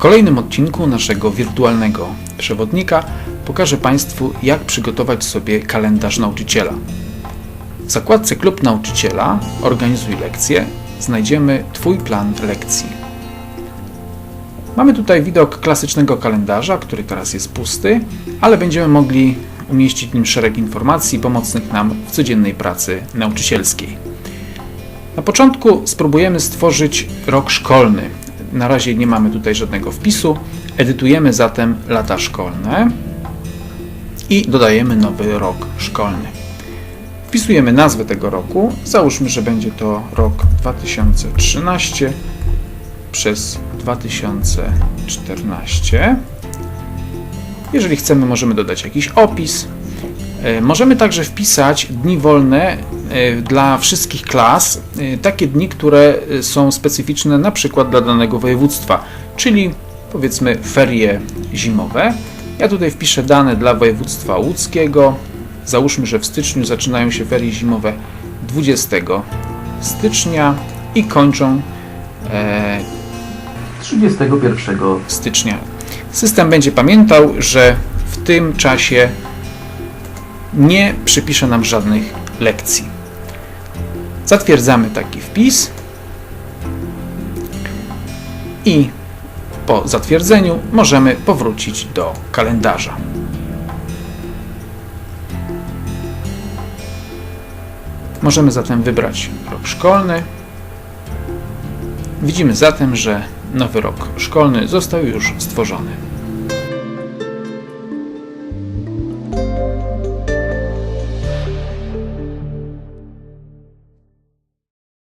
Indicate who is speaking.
Speaker 1: kolejnym odcinku naszego wirtualnego przewodnika pokażę Państwu, jak przygotować sobie kalendarz nauczyciela. W zakładce Klub Nauczyciela Organizuj lekcje znajdziemy Twój plan lekcji. Mamy tutaj widok klasycznego kalendarza, który teraz jest pusty, ale będziemy mogli umieścić w nim szereg informacji pomocnych nam w codziennej pracy nauczycielskiej. Na początku spróbujemy stworzyć rok szkolny. Na razie nie mamy tutaj żadnego wpisu. Edytujemy zatem lata szkolne i dodajemy nowy rok szkolny. Wpisujemy nazwę tego roku. Załóżmy, że będzie to rok 2013 przez 2014. Jeżeli chcemy, możemy dodać jakiś opis. E, Możemy także wpisać dni wolne dla wszystkich klas, e, takie dni, które e, są specyficzne na przykład dla danego województwa, czyli powiedzmy ferie zimowe. Ja tutaj wpiszę dane dla województwa łódzkiego. Załóżmy, że w styczniu zaczynają się ferie zimowe 20 stycznia i kończą e,
Speaker 2: 31
Speaker 1: stycznia. System będzie pamiętał, że w tym czasie nie przypisze nam żadnych lekcji. Zatwierdzamy taki wpis i po zatwierdzeniu możemy powrócić do kalendarza. Możemy zatem wybrać rok szkolny. Widzimy zatem, że nowy rok szkolny został już stworzony.